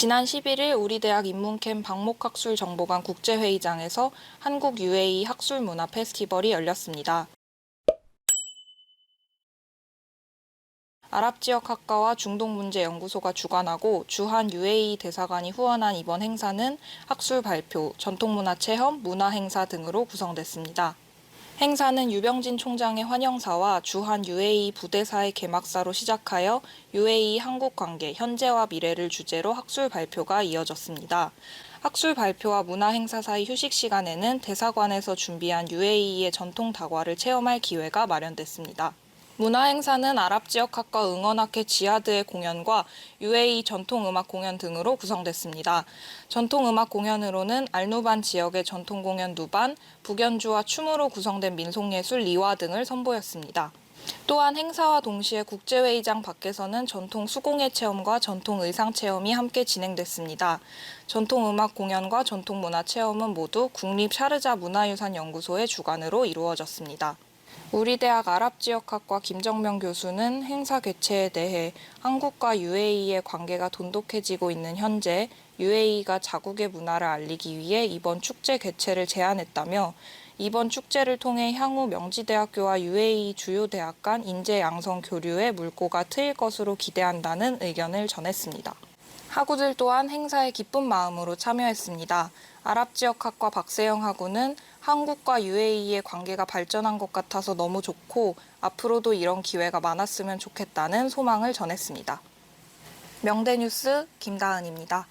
지난 11일 우리 대학 인문캠 박목학술 정보관 국제회의장에서 한국 UAE 학술 문화 페스티벌이 열렸습니다. 아랍 지역 학과와 중동 문제 연구소가 주관하고 주한 UAE 대사관이 후원한 이번 행사는 학술 발표, 전통문화 체험, 문화 행사 등으로 구성됐습니다. 행사는 유병진 총장의 환영사와 주한 UAE 부대사의 개막사로 시작하여 UAE 한국 관계 현재와 미래를 주제로 학술 발표가 이어졌습니다. 학술 발표와 문화 행사 사이 휴식 시간에는 대사관에서 준비한 UAE의 전통 다과를 체험할 기회가 마련됐습니다. 문화 행사는 아랍 지역 학과 응원학회 지하드의 공연과 UAE 전통 음악 공연 등으로 구성됐습니다. 전통 음악 공연으로는 알누반 지역의 전통 공연 누반, 북연주와 춤으로 구성된 민속예술 리와 등을 선보였습니다. 또한 행사와 동시에 국제회의장 밖에서는 전통 수공예 체험과 전통 의상 체험이 함께 진행됐습니다. 전통 음악 공연과 전통 문화 체험은 모두 국립 샤르자 문화유산연구소의 주관으로 이루어졌습니다. 우리 대학 아랍 지역학과 김정명 교수는 행사 개최에 대해 한국과 UAE의 관계가 돈독해지고 있는 현재 UAE가 자국의 문화를 알리기 위해 이번 축제 개최를 제안했다며 이번 축제를 통해 향후 명지대학교와 UAE 주요 대학 간 인재 양성 교류에 물꼬가 트일 것으로 기대한다는 의견을 전했습니다. 학우들 또한 행사에 기쁜 마음으로 참여했습니다. 아랍 지역 학과 박세영 학우는 한국과 UAE의 관계가 발전한 것 같아서 너무 좋고 앞으로도 이런 기회가 많았으면 좋겠다는 소망을 전했습니다. 명대뉴스 김다은입니다.